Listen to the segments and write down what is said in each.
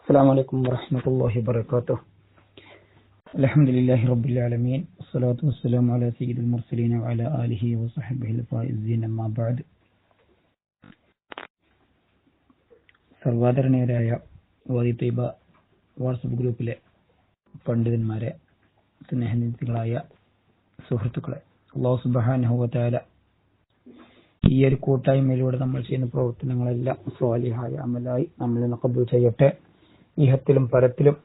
السلام عليكم ورحمة الله وبركاته الحمد لله رب العالمين والصلاة والسلام على سيد المرسلين وعلى آله وصحبه الفائزين أما بعد സർവാദരണീയരായ വാദി Taiba WhatsApp ഗ്രൂപ്പിലെ പണ്ഡിതന്മാരെ സ്നേഹനിധികളായ സുഹൃത്തുക്കളെ അള്ളാഹു സുബാനുഭവത്തായ ഈ ഒരു കൂട്ടായ്മയിലൂടെ നമ്മൾ ചെയ്യുന്ന പ്രവർത്തനങ്ങളെല്ലാം സ്വാലിഹായ അമലായി നമ്മളിൽ നിന്ന് കബൂൽ ചെയ്യട്ടെ ഇഹത്തിലും പരത്തിലും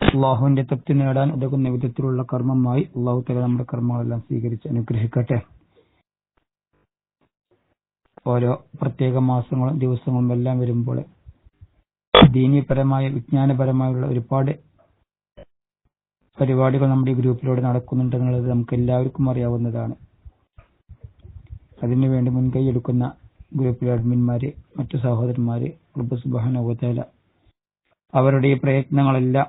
അള്ളാഹുവിന്റെ തൃപ്തി നേടാൻ ഉതകുന്ന വിധത്തിലുള്ള കർമ്മമായി അള്ളാഹു തല നമ്മുടെ കർമ്മങ്ങളെല്ലാം സ്വീകരിച്ച് അനുഗ്രഹിക്കട്ടെ. ഓരോ പ്രത്യേക മാസങ്ങളും ദിവസങ്ങളും എല്ലാം വരുമ്പോൾ ദീനീയപരമായ വിജ്ഞാനപരമായുള്ള ഒരുപാട് പരിപാടികൾ നമ്മുടെ ഈ ഗ്രൂപ്പിലൂടെ നടക്കുന്നുണ്ട് എന്നുള്ളത് നമുക്ക് എല്ലാവർക്കും അറിയാവുന്നതാണ്. അതിനുവേണ്ടി മുൻകൈ എടുക്കുന്ന ഗ്രൂപ്പിലെ അഡ്മിന്മാര് മറ്റു സഹോദരന്മാര് റബ്ബ് അവരുടെ ഈ പ്രയത്നങ്ങളെല്ലാം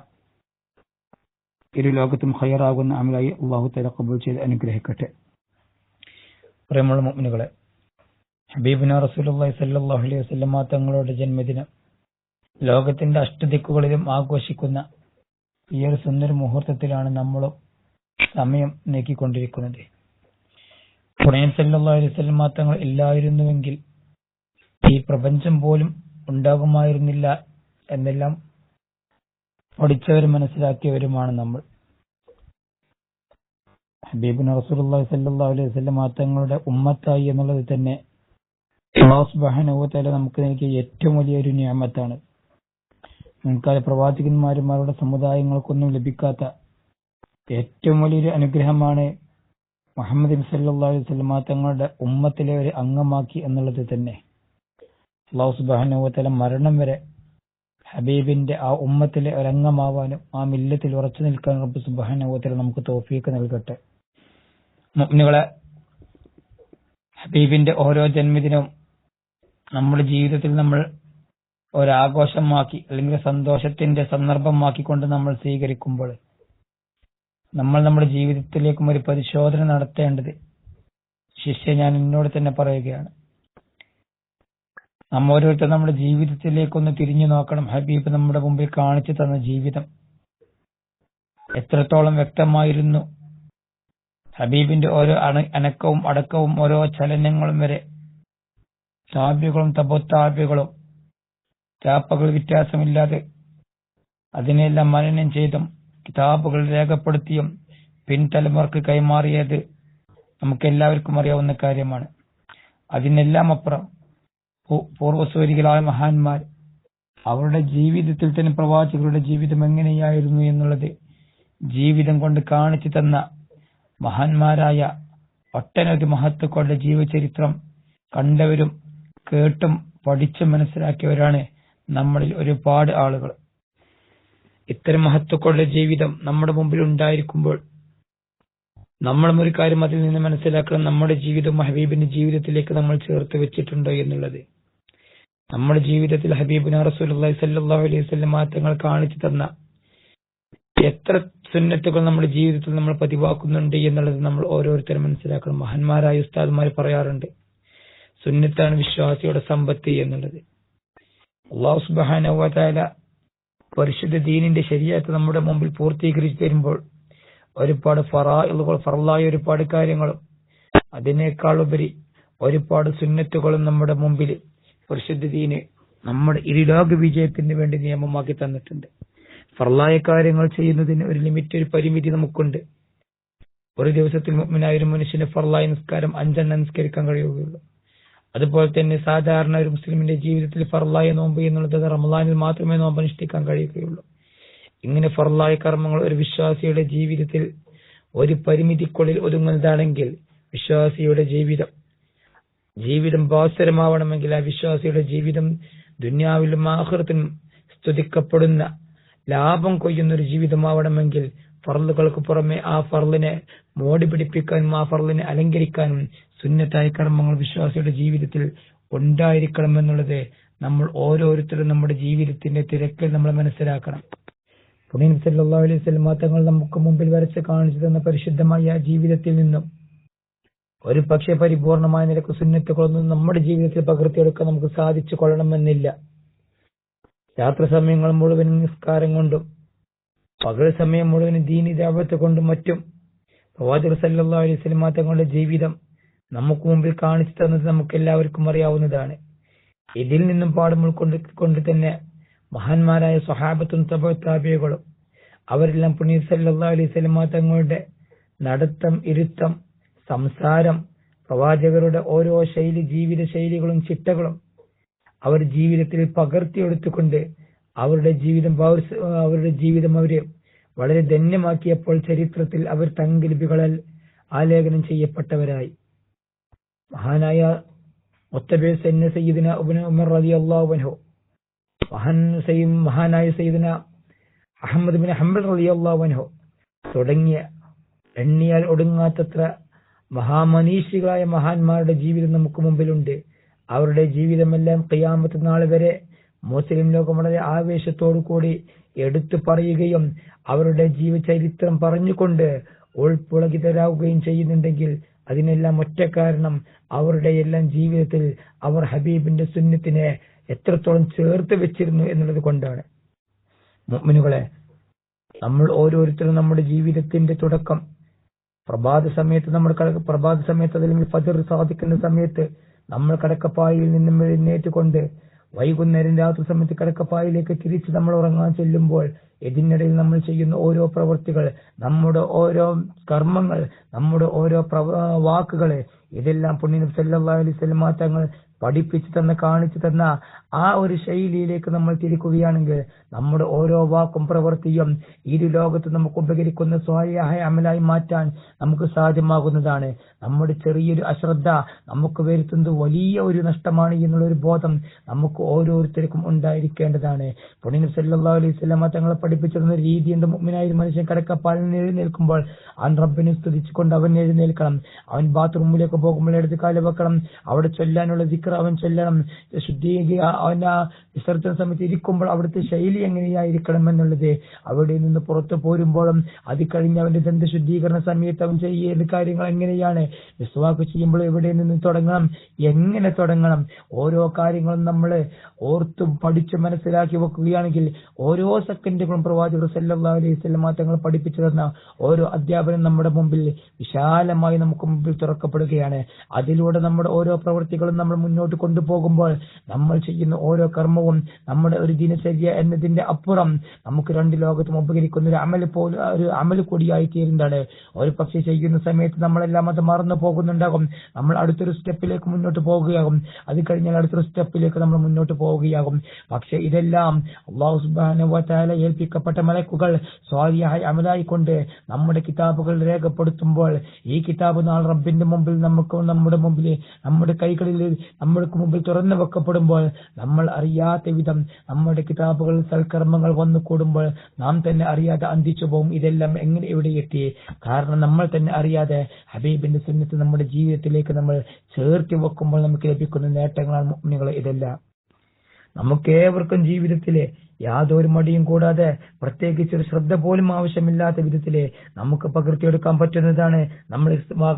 ഇരു ലോകത്തും ഹയറാകുന്ന അമലായി അള്ളാഹു കബൂൽ ചെയ്ത് അനുഗ്രഹിക്കട്ടെ. പ്രിയമുള്ള മുഅ്മിനുകളെ ഹബീബിന റസൂലുള്ളാഹി സ്വല്ലല്ലാഹു അലൈഹി വസല്ലമ തങ്ങളുടെ ജന്മദിനം ലോകത്തിന്റെ അഷ്ടദിക്കുകളിലും ആഘോഷിക്കുന്ന ഈ ഒരു സുന്ദര മുഹൂർത്തത്തിലാണ് നമ്മളും സമയം നീക്കിക്കൊണ്ടിരിക്കുന്നത്. പുണയൻ സല്ലല്ലാഹു അലൈഹി വസല്ലമ തങ്ങൾ ഇല്ലായിരുന്നുവെങ്കിൽ ഈ പ്രപഞ്ചം പോലും ഉണ്ടാകുമായിരുന്നില്ല എന്നെല്ലാം പഠിച്ചവരും മനസ്സിലാക്കിയവരുമാണ് നമ്മൾ. ഹബീബിൻ റസൂലുള്ളാഹി സല്ലാ അലൈഹി വസല്ലം തങ്ങളുടെ ഉമ്മത്തായി എന്നുള്ളത് തന്നെ തആല നമുക്ക് നൽകിയ ഏറ്റവും വലിയൊരു നിയമത്താണ്. മുൻകാല പ്രവാചകന്മാരും അവരുടെ സമുദായങ്ങൾക്കൊന്നും ലഭിക്കാത്ത ഏറ്റവും വലിയൊരു അനുഗ്രഹമാണ് മുഹമ്മദ് സല്ലാ അലൈഹി വസല്ലം തങ്ങളുടെ ഉമ്മത്തിലെ ഒരു അംഗമാക്കി എന്നുള്ളത് തന്നെ. വ തആല മരണം വരെ ഹബീബിന്റെ ആ ഉമ്മത്തിലെ ഒരംഗമാവാനും ആ മില്ലത്തിൽ ഉറച്ചു നിൽക്കാനും റബ്ബ് സുബ്ഹാനഹു നമുക്ക് തോഫിയൊക്കെ നൽകട്ടെ. മുഅ്മിനുകളെ ഹബീബിന്റെ ഓരോ ജന്മദിനവും നമ്മുടെ ജീവിതത്തിൽ നമ്മൾ ഒരാഘോഷമാക്കി അല്ലെങ്കിൽ സന്തോഷത്തിന്റെ സന്ദർഭമാക്കിക്കൊണ്ട് നമ്മൾ സ്വീകരിക്കുമ്പോൾ നമ്മൾ നമ്മുടെ ജീവിതത്തിലേക്കും ഒരു പരിശോധന നടത്തേണ്ടത് ശിഷ്യ ഞാൻ എന്നോട് തന്നെ പറയുകയാണ്. നമ്മ ഓരോരുത്തർ നമ്മുടെ ജീവിതത്തിലേക്കൊന്ന് തിരിഞ്ഞു നോക്കണം. ഹബീബ് നമ്മുടെ മുമ്പിൽ കാണിച്ചു തന്ന ജീവിതം. എത്രത്തോളം വ്യക്തമായിരുന്നു. ഹബീബിന്റെ ഓരോ അനക്കവും അടക്കവും ഓരോ ചലനങ്ങളും വരെ. താപ്യകളും തപോത്താപ്യകളും ചാപ്പകൾ വ്യത്യാസമില്ലാതെ. അതിനെല്ലാം മനനം ചെയ്തും കിതാബുകൾ രേഖപ്പെടുത്തിയും പിൻതലമുറക്ക് കൈമാറിയത് നമുക്ക് എല്ലാവർക്കും അറിയാവുന്ന കാര്യമാണ്. അതിനെല്ലാം അപ്പുറം പൂർവസൂരികളായ മഹാന്മാർ അവരുടെ ജീവിതത്തിൽ തന്നെ പ്രവാചകരുടെ ജീവിതം എങ്ങനെയായിരുന്നു എന്നുള്ളത് ജീവിതം കൊണ്ട് കാണിച്ചു തന്ന മഹാന്മാരായ ഒട്ടനവധി മഹത്വക്കളുടെ ജീവചരിത്രം കണ്ടവരും കേട്ടും പഠിച്ചും മനസ്സിലാക്കിയവരാണ് നമ്മളിൽ ഒരുപാട് ആളുകൾ. ഇത്തരം മഹത്വക്കളുടെ ജീവിതം നമ്മുടെ മുമ്പിൽ ഉണ്ടായിരിക്കുമ്പോൾ നമ്മളും ഒരു കാര്യം അതിൽ നിന്ന് മനസ്സിലാക്കണം. നമ്മുടെ ജീവിതം ഹബീബിന്റെ ജീവിതത്തിലേക്ക് നമ്മൾ ചേർത്ത് വെച്ചിട്ടുണ്ട് എന്നുള്ളത്. നമ്മുടെ ജീവിതത്തിൽ ഹബീബിന റസൂലി സല്ലാഹു അലൈഹി സ്വല്ലം തങ്ങൾ കാണിച്ചു തന്ന എത്ര സുന്നത്തുകൾ നമ്മുടെ ജീവിതത്തിൽ നമ്മൾ പതിവാക്കുന്നുണ്ട് എന്നുള്ളത് നമ്മൾ ഓരോരുത്തരും മനസ്സിലാക്കണം. മഹാന്മാരായ ഉസ്താദ്മാർ പറയാറുണ്ട്. സുന്നത്താണ് വിശ്വാസിയുടെ സമ്പത്ത് എന്നുള്ളത്. അള്ളാഹു സുബാന പരിശുദ്ധ ദീനിന്റെ ശരിയായിട്ട് നമ്മുടെ മുമ്പിൽ പൂർത്തീകരിച്ചു തരുമ്പോൾ ഒരുപാട് ഫറായിലുകൾ ഫറലായ ഒരുപാട് കാര്യങ്ങളും അതിനേക്കാൾ ഉപരി ഒരുപാട് സുന്നത്തുകളും നമ്മുടെ മുമ്പിൽ പരിശുദ്ധ നമ്മുടെ ഇരുലോക വിജയത്തിന് വേണ്ടി നിയമമാക്കി തന്നിട്ടുണ്ട്. ഫറലായ കാര്യങ്ങൾ ചെയ്യുന്നതിന് ഒരു ലിമിറ്റ് ഒരു പരിമിതി നമുക്കുണ്ട്. ഒരു ദിവസത്തിൽ മുമ്പിനായ ഒരു മനുഷ്യന് ഫറലായ നിസ്കാരം അഞ്ചെണ്ണം നിസ്കരിക്കാൻ കഴിയുകയുള്ളൂ. അതുപോലെ തന്നെ സാധാരണ ഒരു മുസ്ലിമിന്റെ ജീവിതത്തിൽ ഫറലായ നോമ്പ് എന്നുള്ളത് റമലാനിൽ മാത്രമേ നോമ്പ് അനുഷ്ഠിക്കാൻ കഴിയുകയുള്ളൂ. ഇങ്ങനെ ഫർലായ കർമ്മങ്ങൾ ഒരു വിശ്വാസിയുടെ ജീവിതത്തിൽ ഒരു പരിമിതിക്കുള്ളിൽ ഒതുങ്ങുന്നതാണെങ്കിൽ വിശ്വാസിയുടെ ജീവിതം ജീവിതം ഭാസ്വരമാവണമെങ്കിൽ ആ വിശ്വാസിയുടെ ജീവിതം ദുന്യാവിലും ആഹൃത്തിനും സ്തുതിക്കപ്പെടുന്ന ലാഭം കൊയ്യുന്ന ഒരു ജീവിതമാവണമെങ്കിൽ ഫർലുകൾക്ക് പുറമെ ആ ഫർലിനെ മോടി പിടിപ്പിക്കാനും ആ ഫർലിനെ അലങ്കരിക്കാനും സുന്നത്തായ കർമ്മങ്ങൾ വിശ്വാസിയുടെ ജീവിതത്തിൽ ഉണ്ടായിരിക്കണം എന്നുള്ളത് നമ്മൾ ഓരോരുത്തരും നമ്മുടെ ജീവിതത്തിന്റെ തിരക്കിൽ നമ്മൾ മനസ്സിലാക്കണം. പുണ്യൻ സല്ലാ അലൈഹി വസല്ലം തങ്ങൾ നമുക്ക് മുമ്പിൽ വരച്ച് കാണിച്ചു തന്ന പരിശുദ്ധമായ ജീവിതത്തിൽ നിന്നും ഒരു പക്ഷേ പരിപൂർണമായ നിലയ്ക്ക് സുന്നത്തുകളൊന്നും നമ്മുടെ ജീവിതത്തിൽ പകർത്തിയെടുക്കാൻ നമുക്ക് സാധിച്ചു കൊള്ളണമെന്നില്ല. രാത്രി സമയങ്ങൾ മുഴുവൻ നിസ്കാരം കൊണ്ടും പകൽ സമയം മുഴുവൻ ദീനി ദാപത്ത് കൊണ്ടും മറ്റും പ്രവാചകർ സല്ലാ അലൈഹി വസല്ലം തങ്ങളുടെ ജീവിതം നമുക്ക് മുമ്പിൽ കാണിച്ചു തന്നത് നമുക്ക് എല്ലാവർക്കും അറിയാവുന്നതാണ്. ഇതിൽ നിന്നും പാഠം ഉൾക്കൊണ്ട് കൊണ്ട് തന്നെ മഹാന്മാരായ സ്വഹാബത്തും തപോത്താപിയകളും അവരെല്ലാം പുണ്യ സല്ലാ അലൈഹി വസല്ലം തങ്ങളുടെ നടത്തം ഇരുത്തം സംസാരം പ്രവാചകരുടെ ഓരോ ശൈലി ജീവിത ശൈലികളും ചിട്ടകളും അവർ ജീവിതത്തിൽ പകർത്തിയെടുത്തുകൊണ്ട് അവരുടെ ജീവിതം അവരുടെ ജീവിതം അവർ വളരെ ധന്യമാക്കിയപ്പോൾ ചരിത്രത്തിൽ അവർ തങ്കലിപികളാൽ ആലേഖനം ചെയ്യപ്പെട്ടവരായി. മഹാനായ മുത്തബേ സന്ന സയ്യിദിന ഉബ്നു ഉമർ റളിയല്ലാഹു അൻഹു മഹാൻ മഹാനായ സൈദന അഹമ്മദ് ബിൻ ഹംബൽ റളിയല്ലാഹു തുടങ്ങിയ എണ്ണിയാൽ ഒടുങ്ങാത്തത്ര മഹാമനീഷികളായ മഹാന്മാരുടെ ജീവിതം നമുക്ക് മുമ്പിലുണ്ട്. അവരുടെ ജീവിതമെല്ലാം കയ്യാമത്തെ നാൾ വരെ മുസ്ലിം ലോകം വളരെ ആവേശത്തോടു കൂടി എടുത്തു പറയുകയും അവരുടെ ജീവചരിത്രം പറഞ്ഞുകൊണ്ട് ഉൾപ്പുളകിതരാകുകയും ചെയ്യുന്നുണ്ടെങ്കിൽ അതിനെല്ലാം ഒറ്റ കാരണം അവരുടെ എല്ലാം ജീവിതത്തിൽ അവർ ഹബീബിന്റെ സുന്നത്തിനെ എത്രത്തോളം ചേർത്ത് വെച്ചിരുന്നു എന്നുള്ളത് കൊണ്ടാണ്. മുഅ്മിനുകളെ നമ്മൾ ഓരോരുത്തരും നമ്മുടെ ജീവിതത്തിന്റെ തുടക്കം. പ്രഭാത സമയത്ത് നമ്മൾ കടക്ക പ്രഭാത സമയത്ത് അല്ലെങ്കിൽ ഫജർ സാധിക്കുന്ന സമയത്ത് നമ്മൾ കടക്കപ്പായിൽ നിന്നും എഴുന്നേറ്റ് വൈകുന്നേരം രാത്രി സമയത്ത് കിടക്കപ്പായിലേക്ക് തിരിച്ച് നമ്മൾ ഉറങ്ങാൻ ചെല്ലുമ്പോൾ ഇതിനിടയിൽ നമ്മൾ ചെയ്യുന്ന ഓരോ പ്രവൃത്തികൾ നമ്മുടെ ഓരോ കർമ്മങ്ങൾ നമ്മുടെ ഓരോ വാക്കുകൾ ഇതെല്ലാം പുണ്യനബി സല്ലല്ലാഹു അലൈഹി തങ്ങൾ പഠിപ്പിച്ചു തന്ന കാണിച്ചു തന്ന ആ ഒരു ശൈലിയിലേക്ക് നമ്മൾ തിരിക്കുകയാണെങ്കിൽ നമ്മുടെ ഓരോ വാക്കും പ്രവൃത്തിയും ഇരു ലോകത്ത് നമുക്ക് ഉപകരിക്കുന്ന സ്വായ അമലായി മാറ്റാൻ നമുക്ക് സാധ്യമാകുന്നതാണ്. നമ്മുടെ ചെറിയൊരു അശ്രദ്ധ നമുക്ക് വരുത്തുന്നത് വലിയ ഒരു നഷ്ടമാണ് എന്നുള്ളൊരു ബോധം നമുക്ക് ഓരോരുത്തർക്കും ഉണ്ടായിരിക്കേണ്ടതാണ്. പുണിനു സല്ലാ അലൈഹി സ്വലാമ തങ്ങളെ പഠിപ്പിച്ചിരുന്ന രീതി മുഅ്മിനായ ഒരു മനുഷ്യൻ കടക്കപ്പാലിൽ എഴുന്നേൽക്കുമ്പോൾ അവൻ റബ്ബിനെ സ്തുതിച്ചുകൊണ്ട് അവൻ എഴുന്നേൽക്കണം. അവൻ ബാത്റൂമിലേക്ക് പോകുമ്പോൾ എടുത്ത് കാൽ വെക്കണം അവിടെ ചൊല്ലാനുള്ള ദിക്ർ അവൻ ചൊല്ലണം ശുദ്ധീക അവൻ ആ വിസർജന സമയത്ത് ഇരിക്കുമ്പോൾ അവിടുത്തെ ശൈലി എങ്ങനെയായിരിക്കണം എന്നുള്ളത്. അവിടെ നിന്ന് പുറത്തു പോരുമ്പോഴും അത് കഴിഞ്ഞ് അവന്റെ ദന്ത ശുദ്ധീകരണ സമയത്ത് അവൻ ചെയ്യേണ്ട കാര്യങ്ങൾ എങ്ങനെയാണ്? വിശ്വാക്ക് ചെയ്യുമ്പോൾ എവിടെ നിന്ന് തുടങ്ങണം? എങ്ങനെ തുടങ്ങണം? ഓരോ കാര്യങ്ങളും നമ്മൾ ഓർത്തും പഠിച്ച് മനസ്സിലാക്കി വെക്കുകയാണെങ്കിൽ ഓരോ സെക്കൻഡുകളും പ്രവാചകർ സല്ലാ അലൈഹി തങ്ങൾ പഠിപ്പിച്ചു തന്ന ഓരോ അധ്യാപനം നമ്മുടെ മുമ്പിൽ വിശാലമായി നമുക്ക് മുമ്പിൽ തുറക്കപ്പെടുകയാണ്. അതിലൂടെ നമ്മുടെ ഓരോ പ്രവൃത്തികളും നമ്മൾ മുന്നോട്ട് കൊണ്ടുപോകുമ്പോൾ നമ്മൾ ചെയ്യുന്ന ഓരോ കർമ്മവും നമ്മുടെ ഒരു ദിനചര്യ എന്നതിന്റെ അപ്പുറം നമുക്ക് രണ്ട് ലോകത്തും ഉപകരിക്കുന്ന ഒരു അമൽ പോലും ഒരു അമൽ കൂടിയായി തീരുന്നതാണ്. ഒരു പക്ഷെ ചെയ്യുന്ന സമയത്ത് നമ്മളെല്ലാം അത് മറന്നു പോകുന്നുണ്ടാകും. നമ്മൾ അടുത്തൊരു സ്റ്റെപ്പിലേക്ക് മുന്നോട്ട് പോവുകയാകും അത് കഴിഞ്ഞാൽ അടുത്തൊരു സ്റ്റെപ്പിലേക്ക് നമ്മൾ മുന്നോട്ട് പോവുകയാകും. പക്ഷെ ഇതെല്ലാം അള്ളാഹു തആല ഏൽപ്പിക്കപ്പെട്ട മലക്കുകൾ സ്വാലിയായി അമലായിക്കൊണ്ട് നമ്മുടെ കിതാബുകൾ രേഖപ്പെടുത്തുമ്പോൾ ഈ കിതാബ് നാൾ റബ്ബിന്റെ മുമ്പിൽ നമുക്ക് നമ്മുടെ മുമ്പിൽ നമ്മുടെ കൈകളിൽ നമ്മൾക്ക് മുമ്പിൽ തുറന്നു വെക്കപ്പെടുമ്പോൾ നമ്മൾ അറിയാത്ത വിധം നമ്മുടെ കിതാബുകൾ സൽക്കർമ്മങ്ങൾ വന്നു കൂടുമ്പോൾ നാം തന്നെ അറിയാതെ അന്തിച്ചു പോകും ഇതെല്ലാം എങ്ങനെ ഇവിടെ എത്തി? കാരണം നമ്മൾ തന്നെ അറിയാതെ ഹബീബിന്റെ സുന്നത്ത് നമ്മുടെ ജീവിതത്തിലേക്ക് നമ്മൾ ചേർത്തി വെക്കുമ്പോൾ നമുക്ക് ലഭിക്കുന്ന നേട്ടങ്ങളാണ് മുഅ്മിനുകളെ ഇതെല്ലാം. നമുക്കേവർക്കും ജീവിതത്തിലെ യാതൊരു മടിയും കൂടാതെ പ്രത്യേകിച്ച് ഒരു ശ്രദ്ധ പോലും ആവശ്യമില്ലാത്ത വിധത്തിലെ നമുക്ക് പകർത്തിയെടുക്കാൻ പറ്റുന്നതാണ്. നമ്മൾ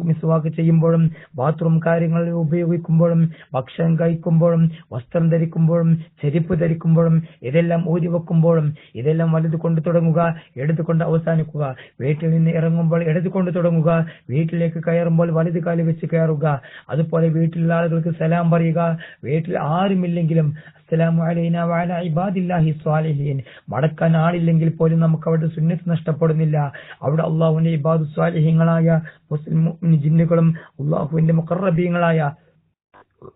മിസ്വാക്ക് ചെയ്യുമ്പോഴും ബാത്റൂം കാര്യങ്ങൾ ഉപയോഗിക്കുമ്പോഴും ഭക്ഷണം കഴിക്കുമ്പോഴും വസ്ത്രം ധരിക്കുമ്പോഴും ചെരുപ്പ് ധരിക്കുമ്പോഴും ഇതെല്ലാം ഊതി വെക്കുമ്പോഴും ഇതെല്ലാം വലുത് കൊണ്ട് തുടങ്ങുക എടുത്തുകൊണ്ട് അവസാനിക്കുക. വീട്ടിൽ നിന്ന് ഇറങ്ങുമ്പോൾ എടുത്തുകൊണ്ട് തുടങ്ങുക വീട്ടിലേക്ക് കയറുമ്പോൾ വലുത് കാലി വെച്ച് കയറുക അതുപോലെ വീട്ടിലുള്ള ആളുകൾക്ക് സലാം പറയുക. വീട്ടിൽ ആരുമില്ലെങ്കിലും അസ്സലാമു അലൈന വഅല ഇബാദില്ലാഹി സ്വാലിഹീൻ. മടക്കാൻ ആളില്ലെങ്കിൽ പോലും നമുക്ക് അവിടെ സുന്നത്ത് നഷ്ടപ്പെടുന്നില്ല. അവിടെ അള്ളാഹുവിന്റെ ഇബാദു സ്വാലിഹീങ്ങളായ മുസ്ലിം ജിന്നുകളും അള്ളാഹുവിന്റെ മുഖറബീങ്ങളായ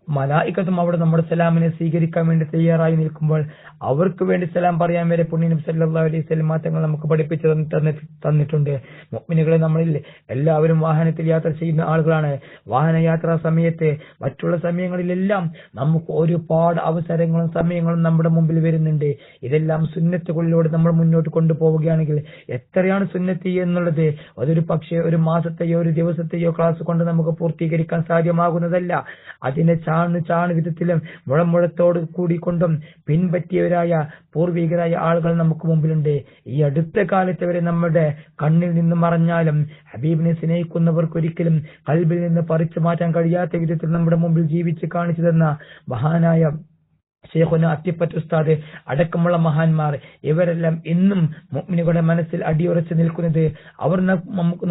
മലായിക്കത്തും അവിടെ നമ്മുടെ സലാമിനെ സ്വീകരിക്കാൻ വേണ്ടി തയ്യാറായി നിൽക്കുമ്പോൾ അവർക്ക് വേണ്ടി സലാം പറയാൻ വരെ പുണ്യനും സല്ലാ അലൈഹി വസല്ലം തങ്ങൾ നമുക്ക് പഠിപ്പിച്ചു തന്നി- തന്നി- തന്നിട്ടുണ്ട്. മുഅ്മിനുകളെ നമ്മളിൽ എല്ലാവരും വാഹനത്തിൽ യാത്ര ചെയ്യുന്ന ആളുകളാണ്. വാഹനയാത്രാ സമയത്ത് മറ്റുള്ള സമയങ്ങളിലെല്ലാം നമുക്ക് ഒരുപാട് അവസരങ്ങളും സമയങ്ങളും നമ്മുടെ മുമ്പിൽ വരുന്നുണ്ട്. ഇതെല്ലാം സുന്നത്തുകളിലൂടെ നമ്മൾ മുന്നോട്ട് കൊണ്ടുപോവുകയാണെങ്കിൽ എത്രയാണ് സുന്നത്തി എന്നുള്ളത് അതൊരു പക്ഷേ ഒരു മാസത്തെയോ ഒരു ദിവസത്തെയോ ക്ലാസ് കൊണ്ട് നമുക്ക് പൂർത്തീകരിക്കാൻ സാധ്യമാകുന്നതല്ല. അതിനെ ചാണ് ചാണ് വിധത്തിലും മുഴമുഴത്തോട് കൂടിക്കൊണ്ടും പിൻപറ്റിയവരായ പൂർവികരായ ആളുകൾ നമുക്ക് മുമ്പിലുണ്ട്. ഈ അടുത്ത കാലത്ത് വരെ നമ്മുടെ കണ്ണിൽ നിന്ന് മറഞ്ഞാലും ഹബീബിനെ സ്നേഹിക്കുന്നവർക്ക് ഒരിക്കലും കൽബിൽ നിന്ന് പറിച്ചു മാറ്റാൻ കഴിയാത്ത വിധത്തിൽ നമ്മുടെ മുമ്പിൽ ജീവിച്ച് കാണിച്ചു തന്ന മഹാനായ ഷേഖുന അത്തിപ്പറ്റ ഉസ്താദ് അടക്കമുള്ള മഹാന്മാർ ഇവരെല്ലാം ഇന്നും മുഅ്മിനുകളുടെ മനസ്സിൽ അടിയുറച്ച് നിൽക്കുന്നത് അവർ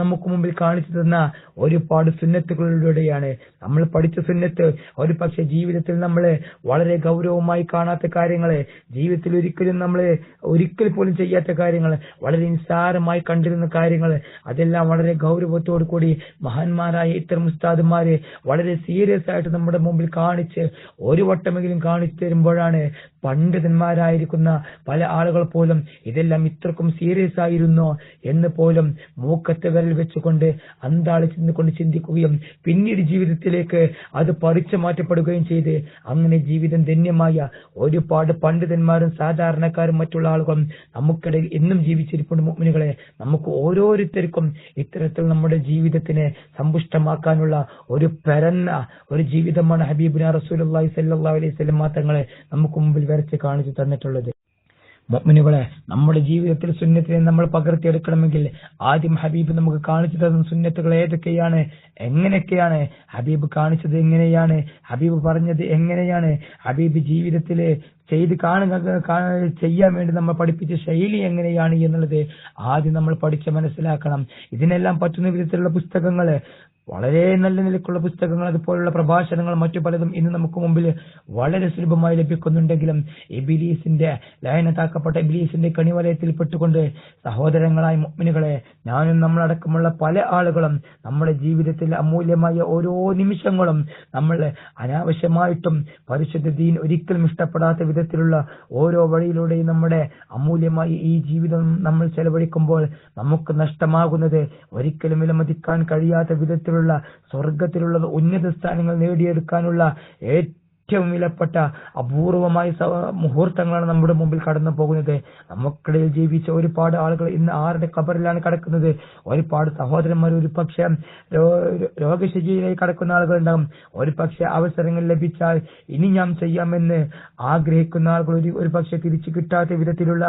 നമുക്ക് മുമ്പിൽ കാണിച്ചു തന്ന ഒരുപാട് സുന്നത്തുകളിലൂടെയാണ്. നമ്മൾ പഠിച്ച സുന്നത്ത് ഒരു പക്ഷെ ജീവിതത്തിൽ നമ്മൾ വളരെ ഗൗരവമായി കാണാത്ത കാര്യങ്ങളെ ജീവിതത്തിൽ ഒരിക്കലും നമ്മൾ ഒരിക്കൽ പോലും ചെയ്യാത്ത കാര്യങ്ങൾ വളരെ നിസ്സാരമായി കണ്ടിരുന്ന കാര്യങ്ങൾ അതെല്ലാം വളരെ ഗൗരവത്തോടു കൂടി മഹാന്മാരായ ഇത്തരം ഉസ്താദുമാര് വളരെ സീരിയസ് ആയിട്ട് നമ്മുടെ മുമ്പിൽ കാണിച്ച് ഒരു വട്ടമെങ്കിലും കാണിച്ചു തരുമ്പോഴാണ് പണ്ഡിതന്മാരായിരിക്കുന്ന പല ആളുകൾ പോലും ഇതെല്ലാം ഇത്രക്കും സീരിയസ് ആയിരുന്നോ എന്ന് പോലും മൂക്കത്തെ വിരൽ വെച്ചുകൊണ്ട് അന്താളി ചിന്തിക്കൊണ്ട് ചിന്തിക്കുകയും പിന്നീട് ജീവിതത്തിലേക്ക് അത് പറിച്ചു മാറ്റപ്പെടുകയും ചെയ്ത് അങ്ങനെ ജീവിതം ധന്യമായ ഒരുപാട് പണ്ഡിതന്മാരും സാധാരണക്കാരും മറ്റുള്ള ആളുകളും നമുക്കിടയിൽ എന്നും ജീവിച്ചിരിപ്പുണ്ട് മുഗ്മിനുകളെ നമുക്ക് ഓരോരുത്തർക്കും ഇത്തരത്തിൽ നമ്മുടെ ജീവിതത്തിനെ സമ്പുഷ്ടമാക്കാനുള്ള ഒരു പരന്ന ഒരു ജീവിതമാണ് ഹബീബിന റസൂലി സല്ലാ അലൈഹി സ്വലം തങ്ങളെ നമുക്ക് മുമ്പിൽ വരച്ച് കാണിച്ചു തന്നിട്ടുള്ളത്. മുഅ്മിനുകളെ നമ്മുടെ ജീവിതത്തിൽ സുന്നത്തിനെ നമ്മൾ പകർത്തിയെടുക്കണമെങ്കിൽ ആദ്യം ഹബീബ് നമുക്ക് കാണിച്ചു തരുന്ന സുന്നത്തുകൾ ഏതൊക്കെയാണ്? എങ്ങനെയൊക്കെയാണ്? ഹബീബ് കാണിച്ചത് എങ്ങനെയാണ്? ഹബീബ് പറഞ്ഞത് എങ്ങനെയാണ്? ഹബീബ് ജീവിതത്തിൽ ചെയ്ത് കാണുക ചെയ്യാൻ വേണ്ടി നമ്മൾ പഠിപ്പിച്ച ശൈലി എങ്ങനെയാണ് എന്നുള്ളത് ആദ്യം നമ്മൾ പഠിച്ച് മനസ്സിലാക്കണം. ഇതിനെല്ലാം പറ്റുന്ന വിധത്തിലുള്ള പുസ്തകങ്ങൾ വളരെ നല്ല നിലക്കുള്ള പുസ്തകങ്ങൾ അതുപോലുള്ള പ്രഭാഷണങ്ങൾ മറ്റു പലതും ഇന്ന് നമുക്ക് മുമ്പിൽ വളരെ സുലഭമായി ലഭിക്കുന്നുണ്ടെങ്കിലും എബിലീസിന്റെ ലയനത്താക്കപ്പെട്ട എബിലീസിന്റെ കണിവലയത്തിൽ പെട്ടുകൊണ്ട് സഹോദരങ്ങളായ മുഗ്മിനുകളെ ഞാനും നമ്മളടക്കമുള്ള പല ആളുകളും നമ്മുടെ ജീവിതത്തിൽ അമൂല്യമായ ഓരോ നിമിഷങ്ങളും നമ്മൾ അനാവശ്യമായിട്ടും പരിശുദ്ധ ദീൻ ഒരിക്കലും ഇഷ്ടപ്പെടാത്ത വിധത്തിലുള്ള ഓരോ വഴിയിലൂടെയും നമ്മുടെ അമൂല്യമായി ഈ ജീവിതം നമ്മൾ ചെലവഴിക്കുമ്പോൾ നമുക്ക് നഷ്ടമാകുന്നത് ഒരിക്കലും വിലമതിക്കാൻ കഴിയാത്ത വിധത്തിലുള്ള സ്വർഗത്തിലുള്ള ഉന്നത സ്ഥാനങ്ങൾ നേടിയെടുക്കാനുള്ള ഏറ്റവും വിലപ്പെട്ട അപൂർവമായ മുഹൂർത്തങ്ങളാണ് നമ്മുടെ മുമ്പിൽ കടന്നു പോകുന്നത്. നമുക്കിടയിൽ ജീവിച്ച ഒരുപാട് ആളുകൾ ഇന്ന് ആരുടെ കബറിലാണ് കിടക്കുന്നത്? ഒരുപാട് സഹോദരന്മാർ ഒരു പക്ഷേ രോഗശയ്യയിലേക്ക് കടക്കുന്ന ആളുകൾ ഉണ്ടാകും ഒരു പക്ഷെ അവസരങ്ങൾ ലഭിച്ചാൽ ഇനി ഞാൻ ചെയ്യാമെന്ന് ആഗ്രഹിക്കുന്ന ആളുകൾ ഒരു പക്ഷെ തിരിച്ചു കിട്ടാത്ത വിധത്തിലുള്ള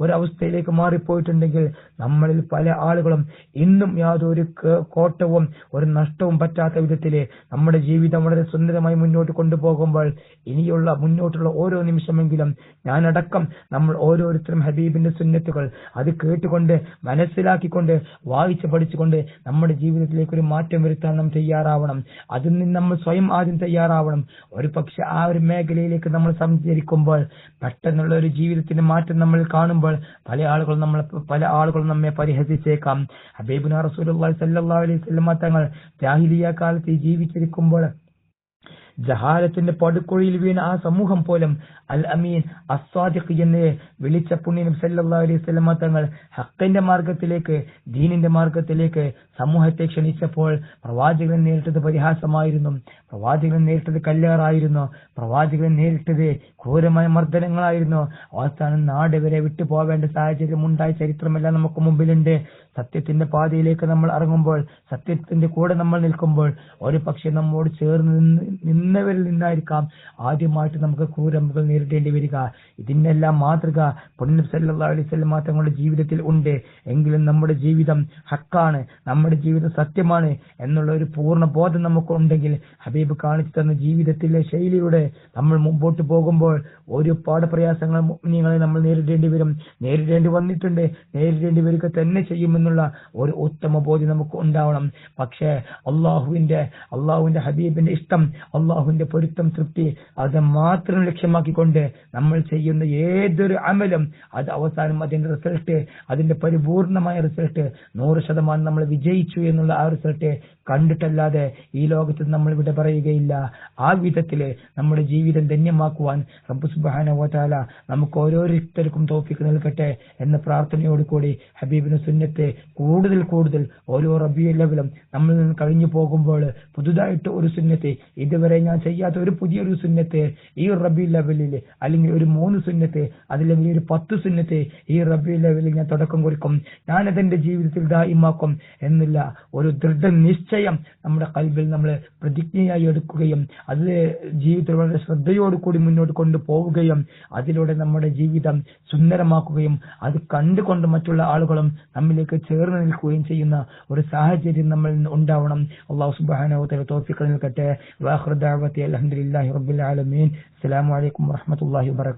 ഒരവസ്ഥയിലേക്ക് മാറിപ്പോയിട്ടുണ്ടെങ്കിൽ നമ്മളിൽ പല ആളുകളും ഇന്നും യാതൊരു കോട്ടവും ഒരു നഷ്ടവും പറ്റാത്ത വിധത്തിൽ നമ്മുടെ ജീവിതം വളരെ സുന്ദരമായി മുന്നോട്ട് കൊണ്ടുപോകുമ്പോൾ ഇനിയുള്ള മുന്നോട്ടുള്ള ഓരോ നിമിഷമെങ്കിലും ഞാനടക്കം നമ്മൾ ഓരോരുത്തരും ഹബീബിന്റെ സുന്നത്തുകൾ അത് കേട്ടുകൊണ്ട് മനസ്സിലാക്കിക്കൊണ്ട് വായിച്ചു പഠിച്ചുകൊണ്ട് നമ്മുടെ ജീവിതത്തിലേക്ക് ഒരു മാറ്റം വരുത്താൻ നാം തയ്യാറാവണം. അതിൽ നിന്ന് നമ്മൾ സ്വയം ആദ്യം തയ്യാറാവണം. ഒരു പക്ഷെ ആ ഒരു മേഖലയിലേക്ക് നമ്മൾ സഞ്ചരിക്കുമ്പോൾ പെട്ടെന്നുള്ള ഒരു ജീവിതത്തിന്റെ മാറ്റം നമ്മൾ കാണുമ്പോൾ പല ആളുകൾ നമ്മൾ പല ആളുകൾ നമ്മെ പരിഹസിച്ചേക്കാം. ഹബീബുന സ്വല്ലല്ലാഹു അലൈഹി തങ്ങൾ ജാഹിലിയ കാലത്ത് ജീവിച്ചിരിക്കുമ്പോൾ ജഹാലത്തിന്റെ പടുക്കുഴിയിൽ വീണ ആ സമൂഹം പോലും അൽ അമീൻ അസ്വാദിഖ് എന്ന് വിളിച്ച പുണ്യനും സല്ലാ അലൈഹി വസല്ലമ തങ്ങൾ ഹക്കിന്റെ മാർഗത്തിലേക്ക് ദീനിന്റെ മാർഗത്തിലേക്ക് സമൂഹത്തെ ക്ഷണിച്ചപ്പോൾ പ്രവാചകൻ നേരിട്ടത് പരിഹാസമായിരുന്നു. പ്രവാചകൻ നേരിട്ടത് കല്ലേറായിരുന്നു. പ്രവാചകൻ നേരിട്ടത് ക്രൂരമായ മർദ്ദനങ്ങളായിരുന്നു. അവസാനം നാട് വരെ വിട്ടു പോവേണ്ട സാഹചര്യം ഉണ്ടായ ചരിത്രമെല്ലാം നമുക്ക് മുമ്പിലുണ്ട്. സത്യത്തിന്റെ പാതയിലേക്ക് നമ്മൾ ഇറങ്ങുമ്പോൾ സത്യത്തിന്റെ കൂടെ നമ്മൾ നിൽക്കുമ്പോൾ ഒരു പക്ഷെ നമ്മോട് ചേർന്ന് നിന്ന് നിന്നവരിൽ നിന്നായിരിക്കാം ആദ്യമായിട്ട് നമുക്ക് ക്രൂരമ്പുകൾ നേരിടേണ്ടി വരിക. ഇതിനെല്ലാം മാതൃക പൊന്നു സല്ലല്ലാഹു അലൈഹി തങ്ങളുടെ ജീവിതത്തിൽ ഉണ്ട്. എങ്കിലും നമ്മുടെ ജീവിതം ഹക്കാണ് നമ്മുടെ ജീവിതം സത്യമാണ് എന്നുള്ള ഒരു പൂർണ ബോധം നമുക്ക് ഉണ്ടെങ്കിൽ ഹബീബ് കാണിച്ചു തന്ന ജീവിതത്തിലെ ശൈലിയുടെ നമ്മൾ മുമ്പോട്ട് പോകുമ്പോൾ ഒരുപാട് പ്രയാസങ്ങൾ നിങ്ങളെ നമ്മൾ നേരിടേണ്ടി വരും. നേരിടേണ്ടി വന്നിട്ടുണ്ട്. നേരിടേണ്ടി വരിക തന്നെ ചെയ്യുമെന്നുള്ള ഒരു ഉത്തമ ബോധ്യം നമുക്ക് ഉണ്ടാവണം. പക്ഷേ അള്ളാഹുവിന്റെ അള്ളാഹുവിന്റെ ഹബീബിന്റെ ഇഷ്ടം അള്ളാഹുവിന്റെ പൊരുത്തം തൃപ്തി അത് മാത്രം ലക്ഷ്യമാക്കിക്കൊണ്ട് നമ്മൾ ചെയ്യുന്ന ഏതൊരു അമലും അത് അവസാനം അതിന്റെ റിസൾട്ട് അതിന്റെ പരിപൂർണമായ റിസൾട്ട് നൂറ് ശതമാനം നമ്മൾ വിജയിച്ചു എന്നുള്ള ആ റിസൾട്ട് കണ്ടിട്ടല്ലാതെ ഈ ലോകത്ത് നമ്മൾ ഇവിടെ പറയുകയില്ല. ആ വിധത്തിൽ നമ്മുടെ ജീവിതം ധന്യമാക്കുവാൻ റബ്ബു സുബാന വ തആല നമുക്ക് ഓരോരുത്തർക്കും തോഫിക്ക് നൽകട്ടെ എന്ന പ്രാർത്ഥനയോട് കൂടി ഹബീബിന് സുന്നത്തെ കൂടുതൽ കൂടുതൽ ഓരോ റബിയ ലെവലും നമ്മളിൽ നിന്ന് കഴിഞ്ഞു പോകുമ്പോൾ പുതുതായിട്ട് ഒരു സുന്നത്തെ ഇതുവരെ ഞാൻ ചെയ്യാത്ത ഒരു പുതിയൊരു സുന്നത്തെ ഈ റബി ലെവലിൽ അല്ലെങ്കിൽ ഒരു മൂന്ന് സുന്നത്തെ അതില്ലെങ്കിൽ ഒരു പത്ത് സുന്നത്തെ ഈ റബി ലെവലിൽ ഞാൻ തുടക്കം കുറിക്കും. ഞാൻ അതെന്റെ ജീവിതത്തിൽ ദായിമാക്കും എന്നില്ല ഒരു ദൃഢ നിശ്ചയം നമ്മുടെ കൽബിൽ നമ്മൾ പ്രതിജ്ഞയായി എടുക്കുകയും അത് ജീവിതത്തിൽ വളരെ ശ്രദ്ധയോടുകൂടി മുന്നോട്ട് കൊണ്ടുപോവുകയും അതിലൂടെ നമ്മുടെ ജീവിതം സുന്ദരമാക്കുകയും അത് കണ്ടുകൊണ്ട് മറ്റുള്ള ആളുകളും നമ്മിലേക്ക് ചേർന്ന് നിൽക്കുകയും ചെയ്യുന്ന ഒരു സാഹചര്യം നമ്മൾ ഉണ്ടാവണം. അള്ളാഹു സുബാനോ തോഫിക്ക് നിൽക്കട്ടെ വാഹൃദ دعوتي الحمد لله رب العالمين. السلام عليكم ورحمة الله وبركاته.